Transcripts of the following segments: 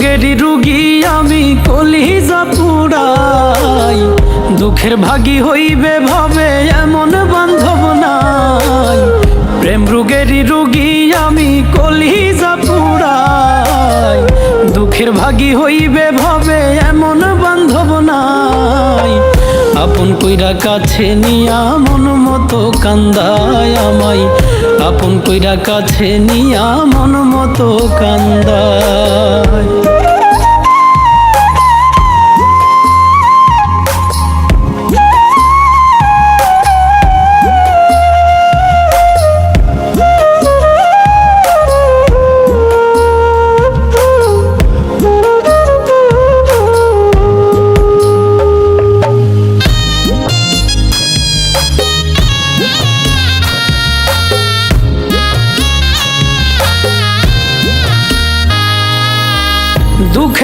রোগেরই রুগী আমি কলিজা পুরাই দুঃখের ভাগী হইবে ভাবে এমন বান্ধব নাই। প্রেম রোগেরই রুগী আমি কলিজা পুরাই দুঃখের ভাগী হইবে ভাবে এমন বান্ধব নাই। আপন কইরা কাছে নিয়া মন মতো কান্দায় আমায়। আপন কইরা কাছে নিয়া মন মতো কান্দায়।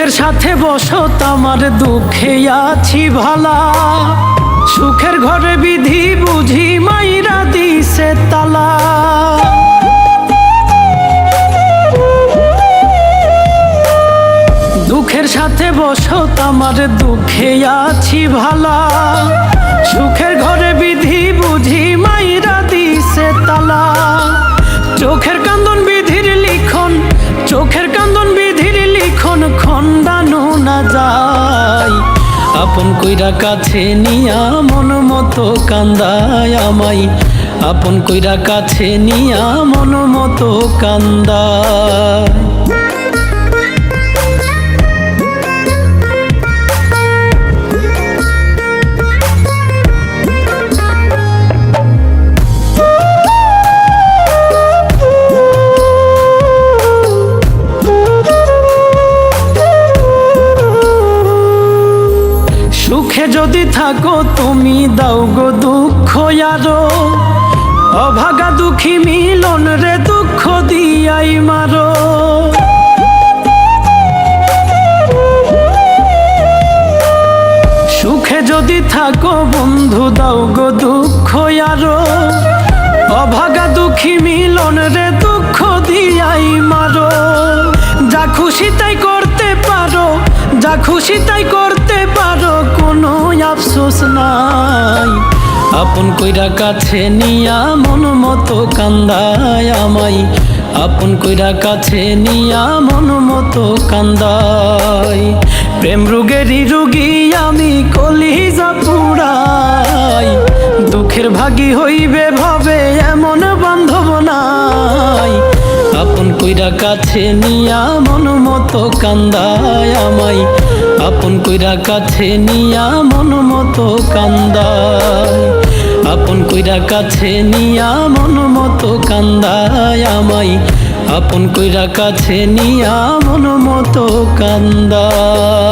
দুঃখের সাথে বসত আমার দুঃখে আছি ভালা। সুখের ঘরে বিধি বুঝি মাইরা দিছে তালা। দুঃখের সাথে বসত আমার দুঃখে আছি ভালা। সুখের ঘরে বিধি বুঝি আপন কইরা কাছে নিয়া মন মতো কান্দায় আমাই আপন কইরা কাছে নিয়া মন মতো কান্দায়। সুখে যদি থাকো, তুমি দাও গো দুঃখ আরও। অভাগা দুঃখী মিলন রে, দুঃখ দিয়াই মারো। সুখে যদি থাকো, বন্ধু, দাও গো দুঃখ আরও। অভাগা দুঃখী মিলন রে, দুঃখ দিয়াই মারো। যা খুশি তাই করতে পারো, যা খুশি তাই করতে পারো। আফসোস নাই। আপন কইরা কাছে নিয়া মন মতো কান্দায় আমাই আপন কইরা কাছে নিয়া মন মতো কান্দাই প্রেম রোগেরই রুগী আমি কলিজা পুরাই। দুঃখের ভাগী হইবে ভাবে এমন বান্ধব নাই। আপন কইরা কাছে নিয়া মন মতো কান্দায় আমাই আপন কইরা কাছে নিয়া মন মতো কান্দায়। আপন কইরা কাছে নিয়া মন মতো কান্দায় আমাই আপন কইরা কাছে নিয়া মন মতো কান্দায়।